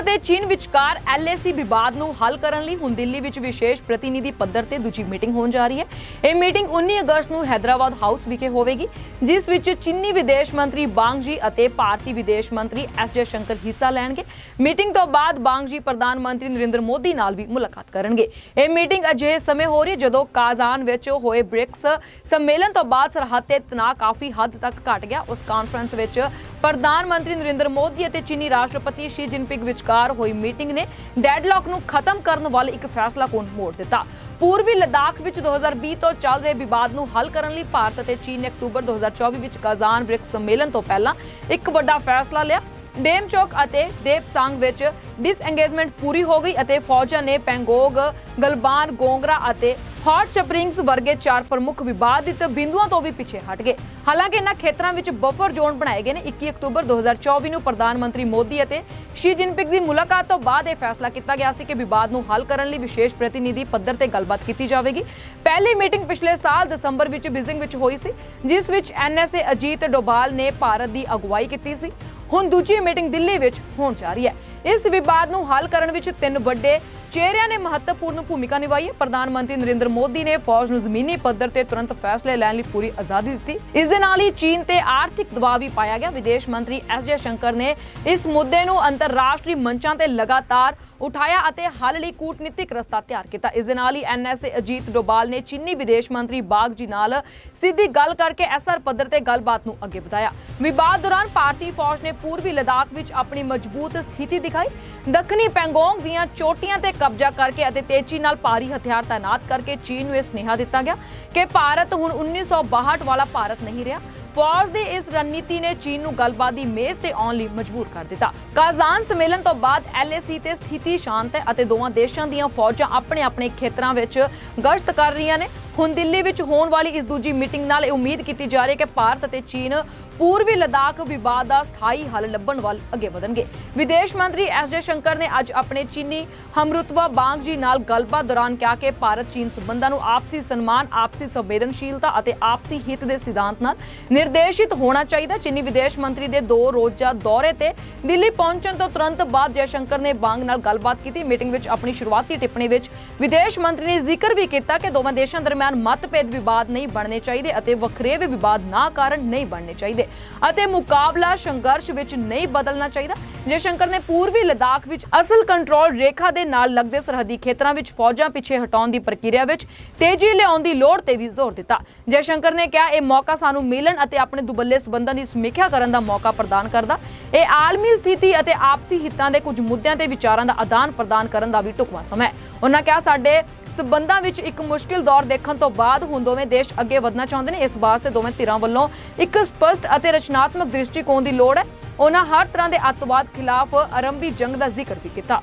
ਅਤੇ ਚੀਨ ਵਿਚਕਾਰ ਐਲਏਸੀ ਵਿਵਾਦ ਨੂੰ ਹੱਲ ਕਰਨ ਲਈ ਹੁਣ ਦਿੱਲੀ ਵਿੱਚ ਵਿਸ਼ੇਸ਼ ਪ੍ਰਤੀਨਿਧੀ ਪੱਧਰ ਤੇ ਦੂਜੀ ਮੀਟਿੰਗ ਹੋਣ ਜਾ ਰਹੀ ਹੈ। ਇਹ ਮੀਟਿੰਗ 19 ਅਗਸਤ ਨੂੰ ਹੈਦਰਾਬਾਦ ਹਾਊਸ ਵਿਖੇ ਹੋਵੇਗੀ, ਜਿਸ ਵਿੱਚ ਚੀਨੀ ਵਿਦੇਸ਼ ਮੰਤਰੀ ਬਾਂਗ ਜੀ ਅਤੇ ਭਾਰਤੀ ਵਿਦੇਸ਼ ਮੰਤਰੀ ਐਸ ਜੇ ਸ਼ੰਕਰ ਹਿੱਸਾ ਲੈਣਗੇ। ਮੀਟਿੰਗ ਤੋਂ ਬਾਅਦ ਬਾਂਗ ਜੀ ਪ੍ਰਧਾਨ ਮੰਤਰੀ ਨਰਿੰਦਰ ਮੋਦੀ ਨਾਲ ਵੀ ਮੁਲਾਕਾਤ ਕਰਨਗੇ। ਇਹ ਮੀਟਿੰਗ ਅਜਿਹੇ ਸਮੇਂ ਹੋ ਰਹੀ ਹੈ ਜਦੋਂ ਕਾਜ਼ਾਨ ਵਿੱਚ ਹੋਏ ਬ੍ਰਿਕਸ ਸੰਮੇਲਨ ਤੋਂ ਬਾਅਦ ਸਰਹੱਦ ਤੇ ਤਣਾਅ ਕਾਫੀ ਹੱਦ ਤੱਕ ਘਟ ਗਿਆ। ਉਸ ਕਾਨਫਰੰਸ ਵਿੱਚ ਪ੍ਰਧਾਨ ਮੰਤਰੀ ਨਰਿੰਦਰ ਮੋਦੀ ਅਤੇ ਚੀਨੀ ਰਾਸ਼ਟਰਪਤੀ ਸ਼ੀ ਜਿਨਪਿੰਗ ਵਿਚਕਾਰ ਹੋਈ ਮੀਟਿੰਗ ਨੇ ਡੈਡਲੌਕ ਨੂੰ ਖਤਮ ਕਰਨ ਵੱਲ ਇੱਕ ਫੈਸਲਾ ਕੋਣ ਮੋੜ ਦਿੱਤਾ। ਪੂਰਬੀ ਲਦਾਖ ਵਿੱਚ 2020 ਤੋਂ ਚੱਲ ਰਹੇ ਵਿਵਾਦ ਨੂੰ ਹੱਲ ਕਰਨ ਲਈ ਭਾਰਤ ਅਤੇ ਚੀਨ ਨੇ ਅਕਤੂਬਰ 2024 ਵਿੱਚ ਕਾਜ਼ਾਨ ਬ੍ਰਿਕਸ ਸੰਮੇਲਨ ਤੋਂ ਪਹਿਲਾਂ ਇੱਕ ਵੱਡਾ ਫੈਸਲਾ ਲਿਆ। ਡੇਮਚੌਕ ਅਤੇ ਦੇਪਸਾਂਗ ਵਿੱਚ ਡਿਸਐਂਗੇਜਮੈਂਟ ਪੂਰੀ ਹੋ ਗਈ ਅਤੇ ਫੌਜਾਂ ਨੇ ਪੈਂਗੋਗ, ਗਲਬਾਨ, ਗੋਂਗਰਾ ਅਤੇ ਹੌਟ ਸਪ੍ਰਿੰਗਸ ਵਰਗੇ ਚਾਰ ਪ੍ਰਮੁੱਖ ਵਿਵਾਦਿਤ ਬਿੰਦੂਆਂ ਤੋਂ ਵੀ ਪਿੱਛੇ ਹਟ ਗਏ। ਹਾਲਾਂਕਿ ਇਹਨਾਂ ਖੇਤਰਾਂ ਵਿੱਚ ਬਫਰ ਜ਼ੋਨ ਬਣਾਏ ਗਏ ਨੇ। 21 ਅਕਤੂਬਰ 2024 ਨੂੰ ਪ੍ਰਧਾਨ ਮੰਤਰੀ ਮੋਦੀ ਅਤੇ ਸ਼ੀ ਜਿਨਪਿੰਗ ਦੀ ਮੁਲਾਕਾਤ ਤੋਂ ਬਾਅਦ ਇਹ ਫੈਸਲਾ ਕੀਤਾ ਗਿਆ ਸੀ ਕਿ ਵਿਵਾਦ ਨੂੰ ਹੱਲ ਕਰਨ ਲਈ ਵਿਸ਼ੇਸ਼ ਪ੍ਰਤੀਨਿਧੀ ਪੱਧਰ ਤੇ ਗੱਲਬਾਤ ਕੀਤੀ ਜਾਵੇਗੀ। ਪਹਿਲੀ ਮੀਟਿੰਗ ਪਿਛਲੇ ਸਾਲ ਦਸੰਬਰ ਵਿੱਚ ਬੀਜ਼ਿੰਗ ਵਿੱਚ ਹੋਈ ਸੀ, ਜਿਸ ਵਿੱਚ ਐਨਐਸਏ ਅਜੀਤ ਡੋਬਾਲ ਨੇ ਭਾਰਤ ਦੀ ਅਗਵਾਈ ਕੀਤੀ ਸੀ। ਹੁਣ ਦੂਜੀ ਮੀਟਿੰਗ ਦਿੱਲੀ ਵਿੱਚ ਹੋਣ ਜਾ ਰਹੀ ਹੈ। ਇਸ ਵਿਵਾਦ ਨੂੰ ਹੱਲ ਕਰਨ ਵਿੱਚ ਤਿੰਨ ਵੱਡੇ ਚਿਹਰਿਆਂ ਨੇ ਮਹੱਤਵਪੂਰਨ ਭੂਮਿਕਾ ਨਿਭਾਈ ਹੈ। ਪ੍ਰਧਾਨ ਮੰਤਰੀ ਨਰਿੰਦਰ ਮੋਦੀ ਨੇ ਫੌਜ ਨੂੰ ਜ਼ਮੀਨੀ ਪੱਧਰ ਤੇ ਤੁਰੰਤ ਫੈਸਲੇ ਲੈਣ ਲਈ ਪੂਰੀ ਆਜ਼ਾਦੀ ਦਿੱਤੀ। ਇਸ ਦੇ ਨਾਲ ਹੀ ਚੀਨ ਤੇ ਆਰਥਿਕ ਦਬਾਅ ਵੀ ਪਾਇਆ ਗਿਆ। ਵਿਦੇਸ਼ ਮੰਤਰੀ ਐਸ ਜੇ ਸ਼ੰਕਰ ਨੇ ਇਸ ਮੁੱਦੇ ਨੂੰ ਅੰਤਰਰਾਸ਼ਟਰੀ ਮੰਚਾਂ ਤੇ ਲਗਾਤਾਰ ਉਠਾਇਆ ਅਤੇ ਹੱਲ ਲਈ ਕੂਟਨੀਤਿਕ ਰਸਤਾ ਤਿਆਰ ਕੀਤਾ। ਇਸ ਦੇ ਨਾਲ ਹੀ ਐਨਐਸਏ ਅਜੀਤ ਡੋਬਾਲ ਨੇ ਚੀਨੀ ਵਿਦੇਸ਼ ਮੰਤਰੀ ਬਾਗ ਜੀ ਨਾਲ ਸਿੱਧੀ ਗੱਲ ਕਰਕੇ ਐਸਆਰ ਪੱਧਰ ਤੇ ਗੱਲਬਾਤ ਨੂੰ ਅੱਗੇ ਵਧਾਇਆ। ਵਿਵਾਦ ਦੌਰਾਨ ਭਾਰਤੀ ਫੌਜ ਨੇ ਪੂਰਬੀ ਲਦਾਖ ਵਿੱਚ ਆਪਣੀ ਮਜ਼ਬੂਤ ਸਥਿਤੀ ਦਿਖਾਈ। ਦੱਖਣੀ ਪੈਂਗੋਂਗ ਦੀਆਂ ਚੋਟੀਆਂ ਤੇ ਕਬਜ਼ਾ ਕਰਕੇ ਅਤੇ ਤੇਜ਼ੀ ਨਾਲ ਭਾਰੀ ਹਥਿਆਰ ਤਾਇਨਾਤ ਕਰਕੇ ਚੀਨ ਨੂੰ ਇਹ ਸੁਨੇਹਾ ਦਿੱਤਾ ਗਿਆ ਕਿ ਭਾਰਤ ਹੁਣ 1962 ਵਾਲਾ ਭਾਰਤ ਨਹੀਂ ਰਿਹਾ। ਫੌਜ ਦੀ ਇਸ ਰਣਨੀਤੀ ਨੇ ਚੀਨ ਨੂੰ ਗੱਲਬਾਤ ਦੀ ਮੇਜ਼ ਤੇ ਆਉਣ ਲਈ ਮਜਬੂਰ ਕਰ ਦਿੱਤਾ। ਕਾਜ਼ਾਨ ਸੰਮੇਲਨ ਤੋਂ ਬਾਅਦ ਐਲਏਸੀ ਤੇ ਸਥਿਤੀ ਸ਼ਾਂਤ ਹੈ ਅਤੇ ਦੋਵਾਂ ਦੇਸ਼ਾਂ ਦੀਆਂ ਫੌਜਾਂ ਆਪਣੇ ਆਪਣੇ ਖੇਤਰਾਂ ਵਿੱਚ ਗਸ਼ਤ ਕਰ ਰਹੀਆਂ ਨੇ। ਹੁਣ ਦਿੱਲੀ ਵਿੱਚ ਹੋਣ ਵਾਲੀ ਇਸ ਦੂਜੀ ਮੀਟਿੰਗ ਨਾਲ ਇਹ ਉਮੀਦ ਕੀਤੀ ਜਾ ਰਹੀ ਹੈ ਕਿ ਭਾਰਤ ਅਤੇ ਚੀਨ ਪੂਰਬੀ ਲਦਾਖ ਵਿਵਾਦ ਦਾ ਸਥਾਈ ਹੱਲ ਲੱਭਣ ਵੱਲ ਅੱਗੇ ਵਧਣਗੇ। ਵਿਦੇਸ਼ ਮੰਤਰੀ ਐਸ ਜੇ ਸ਼ੰਕਰ ਨੇ ਅੱਜ ਆਪਣੇ ਚੀਨੀ ਹਮਰੁਤਬਾ ਬਾਂਗ ਜੀ ਨਾਲ ਗੱਲਬਾਤ ਦੌਰਾਨ ਕਿਹਾ ਕਿ ਭਾਰਤ ਚੀਨ ਸਬੰਧਾਂ ਨੂੰ ਆਪਸੀ ਸਨਮਾਨ, ਆਪਸੀ ਸੰਵੇਦਨਸ਼ੀਲਤਾ ਅਤੇ ਆਪਸੀ ਹਿੱਤ ਦੇ ਸਿਧਾਂਤ ਨਾਲ ਨਿਰਦੇਸ਼ਿਤ ਹੋਣਾ ਚਾਹੀਦਾ। ਚੀਨੀ ਵਿਦੇਸ਼ ਮੰਤਰੀ ਦੇ ਦੋ ਰੋਜ਼ਾ ਦੌਰੇ ਤੇ ਦਿੱਲੀ ਪਹੁੰਚਣ ਤੋਂ ਤੁਰੰਤ ਬਾਅਦ ਜੈ ਸ਼ੰਕਰ ਨੇ ਬਾਂਗ ਨਾਲ ਗੱਲਬਾਤ ਕੀਤੀ। ਮੀਟਿੰਗ ਵਿੱਚ ਆਪਣੀ ਸ਼ੁਰੂਆਤੀ ਟਿੱਪਣੀ ਵਿੱਚ ਵਿਦੇਸ਼ ਮੰਤਰੀ ਨੇ ਜ਼ਿਕਰ ਵੀ ਕੀਤਾ ਕਿ ਦੋਵਾਂ ਦੇਸ਼ਾਂ ਦਰਮਿਆਨ ਮਤਭੇਦ ਵਿਵਾਦ ਨਹੀਂ ਬਣਨੇ ਚਾਹੀਦੇ ਅਤੇ ਵੱਖਰੇਵੇ ਵਿਵਾਦ ਨਾ ਕਾਰਨ ਨਹੀਂ ਬਣਨੇ ਚਾਹੀਦੇ। ਅਤੇ ਮੁਕਾਬਲਾ ਸੰਘਰਸ਼ ਵਿੱਚ ਨਹੀਂ ਬਦਲਣਾ ਚਾਹੀਦਾ। ਜੈ ਨੇ ਪੂਰਬੀ ਲਦਾਖ ਵਿੱਚ ਅਸਲ ਕੰਟਰੋਲ ਰੇਖਾ ਦੇ ਨਾਲ ਲੱਗਦੇ ਸਰਹੱਦੀ ਖੇਤਰਾਂ ਵਿੱਚ ਫੌਜਾਂ ਪਿੱਛੇ ਹਟਾਉਣ ਦੀ ਪ੍ਰਕਿਰਿਆ ਵਿੱਚ ਤੇਜ਼ੀ ਲਿਆਉਣ ਦੀ ਲੋੜ ਤੇ ਵੀ ਜ਼ੋਰ ਦਿੱਤਾ। ਜੈ ਨੇ ਕਿਹਾ, ਇਹ ਮੌਕਾ ਸਾਨੂੰ ਮਿਲਣ ਅਤੇ ਆਪਣੇ ਦੁਬੱਲੇ ਸਬੰਧਾਂ ਦੀ ਸਮੀਖਿਆ ਕਰਨ ਦਾ ਮੌਕਾ ਪ੍ਰਦਾਨ ਕਰਦਾ, ਇਹ ਆਲਮੀ ਸਥਿਤੀ ਅਤੇ ਆਪਸੀ ਹਿੱਤਾਂ ਦੇ ਕੁਝ ਮੁੱਦਿਆਂ ਤੇ ਵਿਚਾਰਾਂ ਦਾ ਆਦਾਨ ਪ੍ਰਦਾਨ ਕਰਨ ਦਾ ਵੀ ਢੁਕਵਾਂ ਸਮਾਂ ਹੈ। ਉਹਨਾਂ ਕਿਹਾ, ਸਾਡੇ ਸਬੰਧਾਂ ਵਿੱਚ ਇੱਕ ਮੁਸ਼ਕਿਲ ਦੌਰ ਦੇਖਣ ਤੋਂ ਬਾਅਦ ਹੁਣ ਦੋਵੇਂ ਦੇਸ਼ ਅੱਗੇ ਵਧਣਾ ਚਾਹੁੰਦੇ ਨੇ। ਇਸ ਵਾਸਤੇ ਦੋਵੇਂ ਧਿਰਾਂ ਵੱਲੋਂ ਇੱਕ ਸਪਸ਼ਟ ਅਤੇ ਰਚਨਾਤਮਕ ਦ੍ਰਿਸ਼ਟੀਕੋਣ ਦੀ ਲੋੜ ਹੈ। ਉਹਨਾਂ ਹਰ ਤਰ੍ਹਾਂ ਦੇ ਅੱਤਵਾਦ ਖਿਲਾਫ ਆਰੰਭੀ ਜੰਗ ਦਾ ਜ਼ਿਕਰ ਵੀ ਕੀਤਾ।